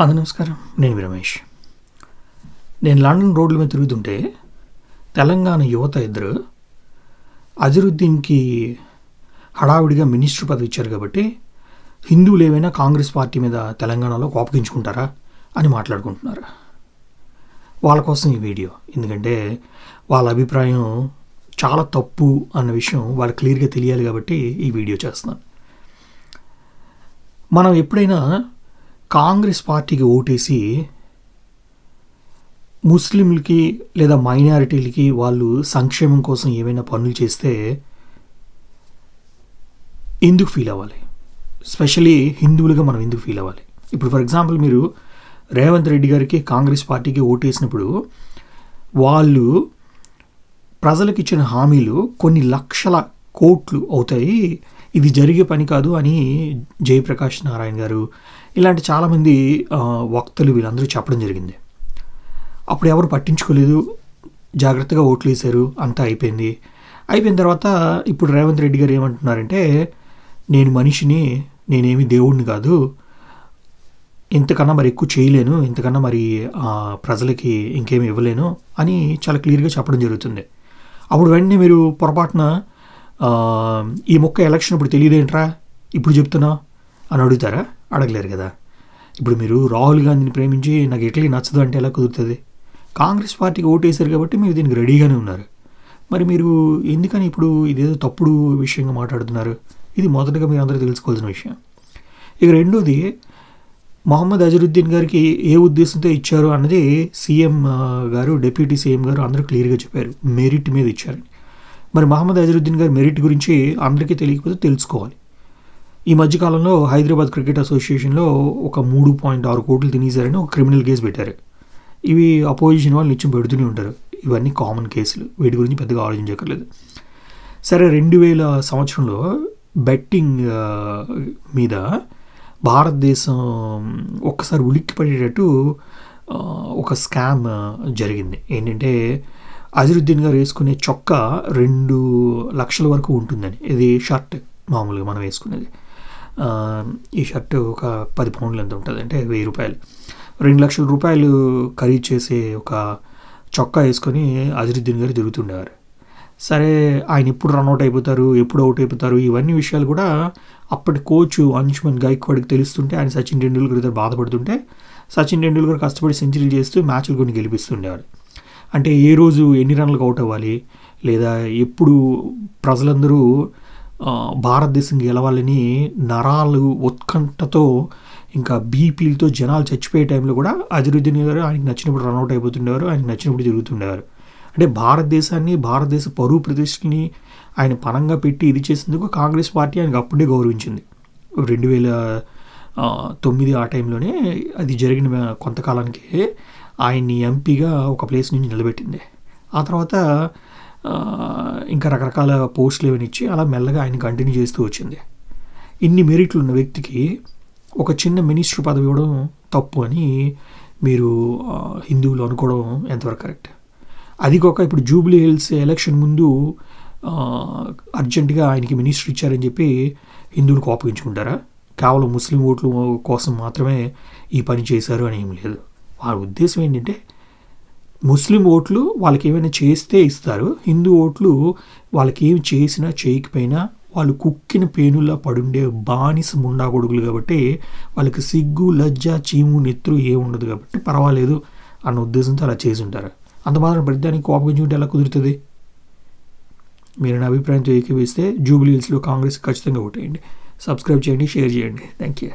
అందు నమస్కారం. నేను రమేష్. నేను లండన్ రోడ్ల మీద తిరుగుతుంటే తెలంగాణ యువత ఇద్దరు అజరుద్దీన్కి హడావిడిగా మినిస్టర్ పదవి ఇచ్చారు కాబట్టి హిందువులు ఏమైనా కాంగ్రెస్ పార్టీ మీద తెలంగాణలో కోపగించుకుంటారా అని మాట్లాడుకుంటున్నారు. వాళ్ళ కోసం ఈ వీడియో. ఎందుకంటే వాళ్ళ అభిప్రాయం చాలా తప్పు అన్న విషయం వాళ్ళకి క్లియర్గా తెలియాలి కాబట్టి ఈ వీడియో చేస్తున్నాను. మనం ఎప్పుడైనా కాంగ్రెస్ పార్టీకి ఓటేసి ముస్లింలకి లేదా మైనారిటీలకి వాళ్ళు సంక్షేమం కోసం ఏమైనా పనులు చేస్తే ఎందుకు ఫీల్ అవ్వాలి? స్పెషలీ హిందువులుగా మనం ఎందుకు ఫీల్ అవ్వాలి? ఇప్పుడు ఫర్ ఎగ్జాంపుల్ మీరు రేవంత్ రెడ్డి గారికి కాంగ్రెస్ పార్టీకి ఓటేసినప్పుడు వాళ్ళు ప్రజలకు ఇచ్చిన హామీలు కొన్ని లక్షల కోట్లు అవుతాయి. ఇది జరిగే పని కాదు అని జయప్రకాష్ నారాయణ గారు ఇలాంటి చాలామంది వక్తలు వీళ్ళందరూ చెప్పడం జరిగింది. అప్పుడు ఎవరు పట్టించుకోలేదు. జాగ్రత్తగా ఓట్లు వేశారు. అంతా అయిపోయింది. అయిపోయిన తర్వాత ఇప్పుడు రేవంత్ రెడ్డి గారు ఏమంటున్నారంటే నేను మనిషిని నేనేమి దేవుడిని కాదు. ఇంతకన్నా మరి ఎక్కువ చేయలేను. ఇంతకన్నా మరి ప్రజలకి ఇంకేమి ఇవ్వలేను అని చాలా క్లియర్గా చెప్పడం జరుగుతుంది. అప్పుడు వెంటనే మీరు పొరపాటున ఈ మొక్క ఎలక్షన్ ఇప్పుడు తెలియదేంట్రా? ఇప్పుడు చెప్తున్నా? అని అడుగుతారా? అడగలేరు కదా. ఇప్పుడు మీరు రాహుల్ గాంధీని ప్రేమించి నాకు ఇటలీ నచ్చదు అంటే ఎలా కుదురుతుంది? కాంగ్రెస్ పార్టీకి ఓటేశారు కాబట్టి మీరు దీనికి రెడీగానే ఉన్నారు. మరి మీరు ఎందుకని ఇప్పుడు ఇదేదో తప్పుడు విషయంగా మాట్లాడుతున్నారు? ఇది మొదటగా మీరు అందరూ తెలుసుకోవాల్సిన విషయం. ఇక రెండోది మొహమ్మద్ అజరుద్దీన్ గారికి ఏ ఉద్దేశంతో ఇచ్చారు అన్నది సీఎం గారు డిప్యూటీ సీఎం గారు అందరూ క్లియర్గా చెప్పారు. మెరిట్ మీద ఇచ్చారని. మరి మహమ్మద్ అజరుద్దీన్ గారి మెరిట్ గురించి అందరికీ తెలియకపోతే తెలుసుకోవాలి. ఈ మధ్యకాలంలో హైదరాబాద్ క్రికెట్ అసోసియేషన్లో ఒక మూడు పాయింట్ ఆరు కోట్లు తినేశారని ఒక క్రిమినల్ కేసు పెట్టారు. ఇవి అపోజిషన్ వాళ్ళు నిత్యం పెడుతూనే ఉంటారు. ఇవన్నీ కామన్ కేసులు. వీటి గురించి పెద్దగా ఆలోచించక్కర్లేదు. సరే రెండు వేల సంవత్సరంలో బెట్టింగ్ మీద భారతదేశం ఒక్కసారి ఉలిక్కి పడేటట్టు ఒక స్కామ్ జరిగింది. ఏంటంటే అజరుద్దీన్ గారు వేసుకునే చొక్కా రెండు లక్షల వరకు ఉంటుందని. ఇది షర్ట్ మామూలుగా మనం వేసుకునేది. ఈ షర్ట్ ఒక పది పౌండ్లు ఎంత ఉంటుంది అంటే వెయ్యి రూపాయలు. రెండు లక్షల రూపాయలు ఖరీదు చేసే ఒక చొక్కా వేసుకొని అజరుద్దీన్ గారు తిరుగుతుండేవారు. సరే ఆయన ఎప్పుడు రన్అట్ అయిపోతారు ఎప్పుడు అవుట్ అయిపోతారు ఇవన్నీ విషయాలు కూడా అప్పటి కోచ్ అంశుమన్ గైక్వాడ్కి తెలుస్తుంటే ఆయన సచిన్ టెండూల్కర్ దగ్గర బాధపడుతుంటే సచిన్ టెండూల్కర్ కష్టపడి సెంచరీలు చేస్తూ మ్యాచ్లు కొన్ని గెలిపిస్తుండేవాడు అంటే ఏ రోజు ఎన్ని రన్లకు అవుట్ అవ్వాలి? లేదా ఎప్పుడు ప్రజలందరూ భారతదేశం గెలవాలని నరాలు ఉత్కంఠతో ఇంకా బీపీలతో జనాలు చచ్చిపోయే టైంలో కూడా అజరుద్దీన్ గారు ఆయనకి నచ్చినప్పుడు రన్అట్ అయిపోతుండేవారు ఆయనకి నచ్చినప్పుడు తిరుగుతుండేవారు. అంటే భారతదేశాన్ని భారతదేశ పరువు ప్రతిష్టని ఆయన పనంగా పెట్టి ఇది చేసేందుకు కాంగ్రెస్ పార్టీ ఆయనకు అప్పుడే గౌరవించింది. రెండు వేల తొమ్మిది ఆ టైంలోనే అది జరిగిన కొంతకాలానికి ఆయన్ని ఎంపీగా ఒక ప్లేస్ నుంచి నిలబెట్టింది. ఆ తర్వాత ఇంకా రకరకాల పోస్టులు ఏమైనా ఇచ్చి అలా మెల్లగా ఆయన కంటిన్యూ చేస్తూ వచ్చింది. ఇన్ని మెరిట్లు ఉన్న వ్యక్తికి ఒక చిన్న మినిస్టర్ పదవి ఇవ్వడం తప్పు అని మీరు హిందువులు అనుకోవడం ఎంతవరకు కరెక్ట్? అది కాక ఇప్పుడు జూబ్లీ హిల్స్ ఎలక్షన్ ముందు అర్జెంటుగా ఆయనకి మినిస్టర్ ఇచ్చారని చెప్పి హిందువులు కోపగించుకుంటారా? కేవలం ముస్లిం ఓట్లు కోసం మాత్రమే ఈ పని చేశారు అని ఏం లేదు. వాళ్ళ ఉద్దేశం ఏంటంటే ముస్లిం ఓట్లు వాళ్ళకి ఏమైనా చేస్తే ఇస్తారు. హిందూ ఓట్లు వాళ్ళకి ఏమి చేసినా చేయకపోయినా వాళ్ళు కుక్కిన పేనులా పడుండే బానిస ముండా కొడుకులు కాబట్టి వాళ్ళకి సిగ్గు లజ్జ చీము నెత్తురు ఏమి ఉండదు కాబట్టి పర్వాలేదు అన్న ఉద్దేశంతో అలా చేసి ఉంటారు. అంత మాత్రం ప్రతిదానికి కోపగించుకుంటే ఎలా కుదురుతుంది? మీరు నా అభిప్రాయంతో ఏకీవిస్తే జూబ్లీ హిల్స్లో కాంగ్రెస్ ఖచ్చితంగా ఓటేయండి. సబ్స్క్రైబ్ చేయండి షేర్ చేయండి. Thank you